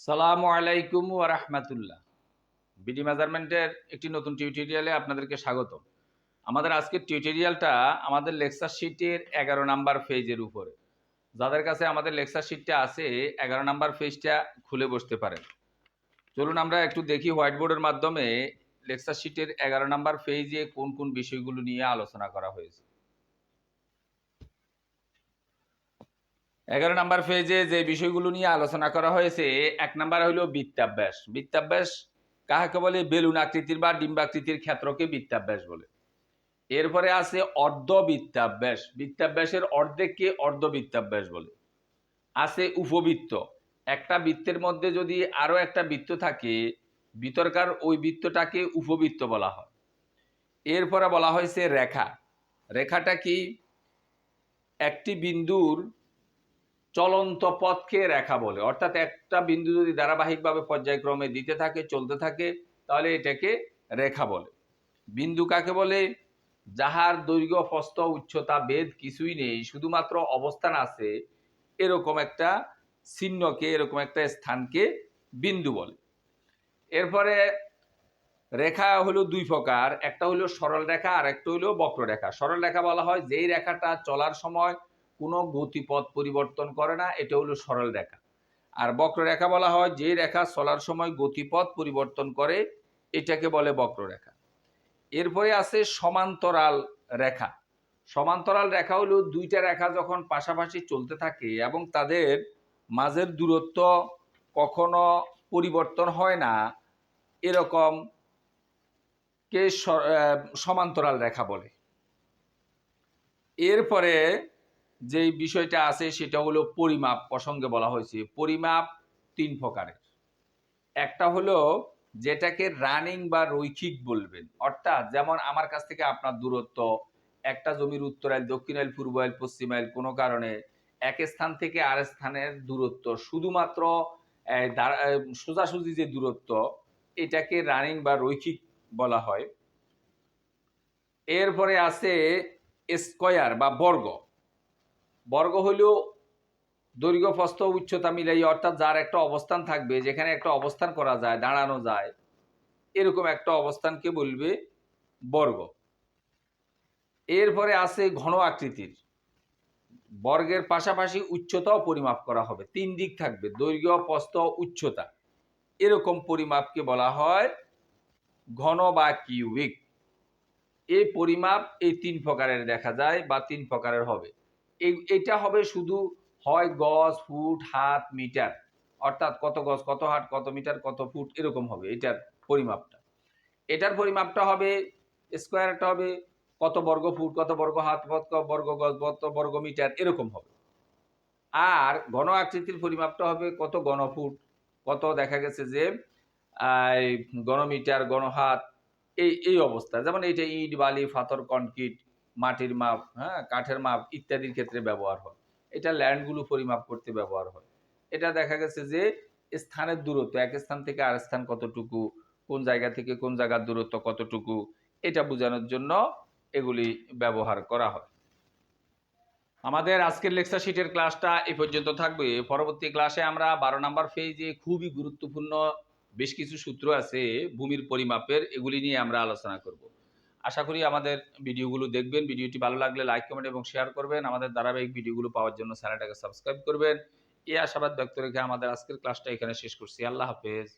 সালামু আলাইকুম ওয়া রাহমাতুল্লাহ। বিডি মেজারমেন্টের একটি নতুন টিউটোরিয়ালে আপনাদেরকে স্বাগত আমাদের আজকের টিউটোরিয়ালটা আমাদের লেকচার শিটের এগারো নাম্বার পেজের উপরে। যাদের কাছে আমাদের লেকচার শিটটা আছে, এগারো নাম্বার পেজটা খুলে বসতে পারেন। চলুন আমরা একটু দেখি হোয়াইট বোর্ডের মাধ্যমে লেকচার শিটের এগারো নাম্বার পেজে কোন কোন বিষয়গুলো নিয়ে আলোচনা করা হয়েছে। এগারো নাম্বার পেজে যে বিষয়গুলো নিয়ে আলোচনা করা হয়েছে, এক নাম্বার হলো বৃত্তাভ্যাস। বৃত্তাভ্যাস কাহাকে বলে? বেলুন আকৃতির বা ডিম্বাকৃতির ক্ষেত্রকে বৃত্তাভ্যাস বলে। এরপরে আছে অর্ধ বৃত্তাভ্যাস বৃত্তাভ্যাসের অর্ধেককে অর্ধ বৃত্তাভ্যাস বলে। আছে উপবৃত্ত। একটা বৃত্তের মধ্যে যদি আরও একটা বৃত্ত থাকে, বিতর্কার ওই বৃত্তটাকে উপবৃত্ত বলা হয়। এরপরে বলা হয়েছে রেখা। রেখাটা কি? একটি বিন্দুর চলন্ত পথকে রেখা বলে। অর্থাৎ একটা বিন্দু যদি ধারাবাহিকভাবে পর্যায়ক্রমে দিতে থাকে, চলতে থাকে, তাহলে এটাকে রেখা বলে। বিন্দু কাকে বলে? যাহার দৈর্ঘ্য ফস্ত উচ্চতা বেদ কিছুই নেই, শুধুমাত্র অবস্থান আছে এরকম একটা চিহ্নকে, এরকম একটা স্থানকে বিন্দু বলে। এরপরে রেখা হলো দুই প্রকার, একটা হলো সরল রেখা আর একটা হলো বক্ররেখা। সরল রেখা বলা হয় যেই রেখাটা চলার সময় কোনো গতিপথ পরিবর্তন করে না, এটা হলো সরল রেখা। আর বক্ররেখা বলা হয় যে রেখা চলার সময় গতিপথ পরিবর্তন করে, এটাকে বলে বক্ররেখা। এরপরে আছে সমান্তরাল রেখা। সমান্তরাল রেখা হলো দুইটা রেখা যখন পাশাপাশি চলতে থাকে এবং তাদের মাঝের দূরত্ব কখনো পরিবর্তন হয় না, এরকম কে সমান্তরাল রেখা বলে। এরপরে যে বিষয়টা আছে সেটা হলো পরিমাপ প্রসঙ্গে বলা হয়েছে। পরিমাপ তিন প্রকারের। একটা হলো যেটাকে রানিং বা রৈখিক বলবেন। অর্থাৎ যেমন আমার কাছ থেকে আপনার দূরত্ব, একটা জমির উত্তর আইল, দক্ষিণ আইল, পূর্ব আইল, পশ্চিম আইল, কোনো কারণে এক স্থান থেকে আর স্থানের দূরত্ব। শুধুমাত্র সোজাসুজি যে দূরত্ব, এটাকে রানিং বা রৈখিক বলা হয়। এরপরে আছে স্কয়ার বা বর্গ। বর্গ হইল দৈর্ঘ্য, প্রস্থ, উচ্চতা মিলাই অর্থাৎ যার একটা অবস্থান থাকবে, যেখানে একটা অবস্থান করা যায়, দাঁড়ানো যায়, এরকম একটা অবস্থানকে বলবে বর্গ। এরপরে আছে ঘন আকৃতির। বর্গের পাশাপাশি উচ্চতাও পরিমাপ করা হবে। তিন দিক থাকবে, দৈর্ঘ্য, প্রস্থ, উচ্চতা। এরকম পরিমাপকে বলা হয় ঘন বা কিউবিক। এই পরিমাপ এই তিন প্রকারের দেখা যায় বা তিন প্রকারের হবে। এই- এটা হবে শুধু হয় গজ, ফুট, হাত, মিটার। অর্থাৎ কত গজ, কত হাত, কত মিটার, কত ফুট, এরকম হবে এটার পরিমাপটা। এটার পরিমাপটা হবে স্কোয়ারটা হবে কত বর্গ ফুট, কত বর্গ হাত, কত বর্গ গজ, কত বর্গ মিটার, এরকম হবে। আর ঘন আকৃতির পরিমাপটা হবে কত ঘন ফুট, কত দেখা গেছে যে ঘনমিটার ঘনহাত এই এই অবস্থা। যেমন এইটা ইট, বালি পাথর কনক্রিট মাটির মাপ হ্যাঁ কাঠের মাপ ইত্যাদির ক্ষেত্রে ব্যবহার হয়। এটা ল্যান্ডগুলো পরিমাপ করতে ব্যবহার হয়। এটা দেখা গেছে যে স্থানের দূরত্ব, এক স্থান থেকে আর স্থান কতটুকু, কোন জায়গা থেকে কোন জায়গার দূরত্ব কতটুকু, এটা বোঝানোর জন্য এগুলি ব্যবহার করা হয়। আমাদের আজকের লেকচার শিটের ক্লাসটা এ পর্যন্ত থাকবে। পরবর্তী ক্লাসে আমরা বারো নাম্বার ফেজে খুবই গুরুত্বপূর্ণ বেশ কিছু সূত্র আছে, ভূমির পরিমাপের, এগুলি নিয়ে আমরা আলোচনা করব। আশা করি আমাদের ভিডিওগুলো দেখবেন। ভিডিওটি ভালো লাগলে লাইক কমেন্ট এবং শেয়ার করবেন। আমাদের ধারাবাহিক ভিডিওগুলো পাওয়ার জন্য চ্যানেলটাকে সাবস্ক্রাইব করবেন। এই আশাবাদ ব্যক্ত রেখে আমাদের আজকের ক্লাসটা এখানে শেষ করছি। আল্লাহ হাফেজ।